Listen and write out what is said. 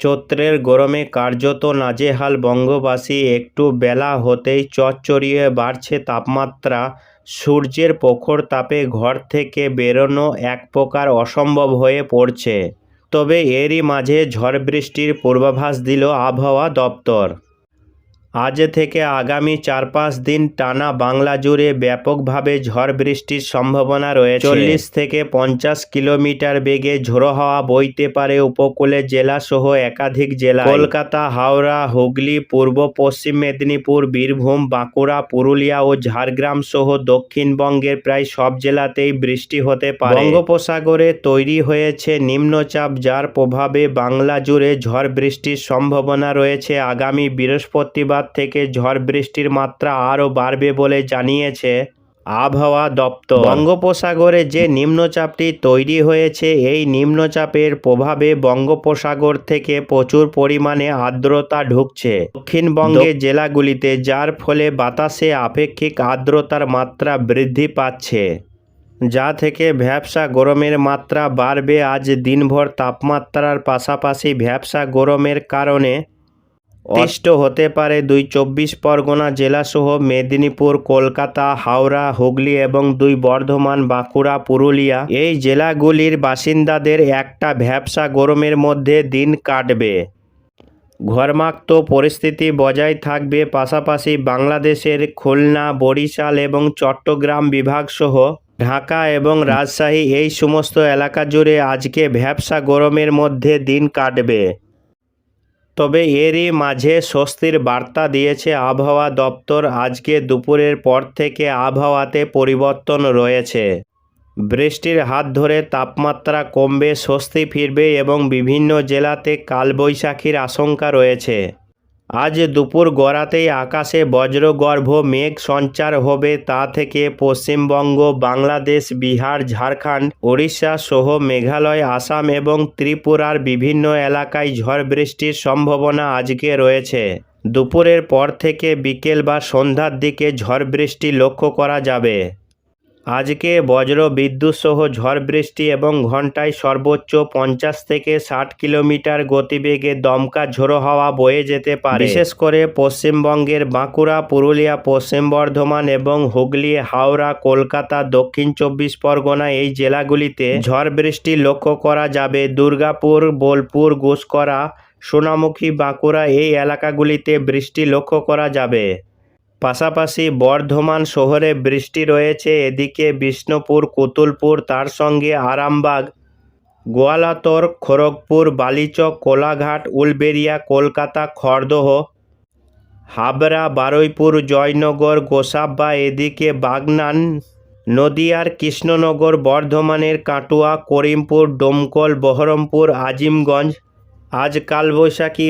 চৈত্রের গরমে কার্যত নাজেহাল বঙ্গবাসী একটু বেলা হতেই চচ্চড়িয়ে বাড়ছে তাপমাত্রা। সূর্যের প্রখর তাপে ঘর থেকে বেরোনো এক প্রকার অসম্ভব হয়ে পড়ছে। তবে এরই মাঝে ঝড় বৃষ্টির পূর্বাভাস দিল আবহাওয়া দপ্তর। আজ থেকে আগামী চার পাঁচ দিন টানা বাংলা জুড়ে ব্যাপকভাবে ঝড় বৃষ্টির সম্ভাবনা রয়েছে। চল্লিশ থেকে পঞ্চাশ কিলোমিটার বেগে ঝোড়ো হাওয়া বইতে পারে উপকূলে জেলাসহ একাধিক জেলা কলকাতা, হাওড়া, হুগলি, পূর্ব, পশ্চিম মেদিনীপুর, বীরভূম, বাঁকুড়া, পুরুলিয়া ও ঝাড়গ্রাম সহ দক্ষিণবঙ্গের প্রায় সব জেলাতেই বৃষ্টি হতে পারে। বঙ্গোপসাগরে তৈরি হয়েছে নিম্নচাপ, যার প্রভাবে বাংলা জুড়ে ঝড় বৃষ্টির সম্ভাবনা রয়েছে। আগামী বৃহস্পতিবার থেকে ঝড় বৃষ্টির মাত্রা আরও বাড়বে বলে জানিয়েছে আবহাওয়া দপ্তর। বঙ্গোপসাগরে যে নিম্নচাপটি তৈরি হয়েছে এই নিম্নচাপের প্রভাবে বঙ্গোপসাগর থেকে প্রচুর পরিমাণে আর্দ্রতা ঢুকছে। দক্ষিণবঙ্গের জেলাগুলিতে যার ফলে বাতাসে আপেক্ষিক আর্দ্রতার মাত্রা বৃদ্ধি পাচ্ছে যা থেকে ভ্যাবসা গরমের মাত্রা বাড়বে। আজ দিনভর তাপমাত্রার পাশাপাশি ভ্যাবসা গরমের কারণে অষ্ট হতে পারে দুই চব্বিশ পরগনা জেলাসহ মেদিনীপুর, কলকাতা, হাওড়া, হুগলি এবং দুই বর্ধমান, বাঁকুড়া, পুরুলিয়া। এই জেলাগুলির বাসিন্দাদের একটা ভ্যাবসা গরমের মধ্যে দিন কাটবে। ঘরমাক্ত পরিস্থিতি বজায় থাকবে, পাশাপাশি বাংলাদেশের খুলনা, বরিশাল এবং চট্টগ্রাম বিভাগসহ ঢাকা এবং রাজশাহী এই সমস্ত এলাকা জুড়ে আজকে ভ্যাবসা গরমের মধ্যে দিন কাটবে। তবে এরই মাঝে স্বস্তির বার্তা দিয়েছে আবহাওয়া দপ্তর, আজকে দুপুরের পর থেকে আবহাওয়াতে পরিবর্তন রয়েছে। বৃষ্টির হাত ধরে তাপমাত্রা কমবে, স্বস্তি ফিরবে এবং বিভিন্ন জেলাতে কালবৈশাখীর আশঙ্কা রয়েছে। আজ দুপুর গড়াতেই আকাশে বজ্রগর্ভ মেঘ সঞ্চার হবে তা থেকে পশ্চিমবঙ্গ, বাংলাদেশ, বিহার, ঝাড়খণ্ড, ওড়িশা সহ মেঘালয়, আসাম এবং ত্রিপুরার বিভিন্ন এলাকায় ঝড় বৃষ্টির সম্ভাবনা আজকে রয়েছে। দুপুরের পর থেকে বিকেল বা সন্ধ্যার দিকে ঝড় বৃষ্টি লক্ষ্য করা যাবে। আজকে বজ্র, বিদ্যুৎ সহ ঝড় বৃষ্টি এবং ঘন্টায় সর্বোচ্চ পঞ্চাশ থেকে ষাট কিলোমিটার গতিবেগে দমকা ঝোড়ো হাওয়া বয়ে যেতে পারে। বিশেষ করে পশ্চিমবঙ্গের বাঁকুড়া, পুরুলিয়া, পশ্চিম বর্ধমান এবং হুগলি, হাওড়া, কলকাতা, দক্ষিণ চব্বিশ পরগনা এই জেলাগুলিতে ঝড় বৃষ্টি লক্ষ্য করা যাবে। দুর্গাপুর, বোলপুর ঘুষকরা সোনামুখী, বাঁকুড়া এই এলাকাগুলিতে বৃষ্টি লক্ষ্য করা যাবে। পাশাপাশি বর্ধমান শহরে বৃষ্টি রয়েছে, এদিকে বিষ্ণুপুর, কুতুলপুর, তার সঙ্গে আরামবাগ, গোয়ালাতর, খড়গপুর, বালিচক, কোলাঘাট, উলবেরিয়া, কলকাতা, খড়দহ, হাবড়া, বারুইপুর, জয়নগর গোসাবা এদিকে বাগনান, নদিয়ার কৃষ্ণনগর, বর্ধমানের কাটুয়া, করিমপুর, ডোমকল, বহরমপুর, আজিমগঞ্জ, আজ কালবৈশাখী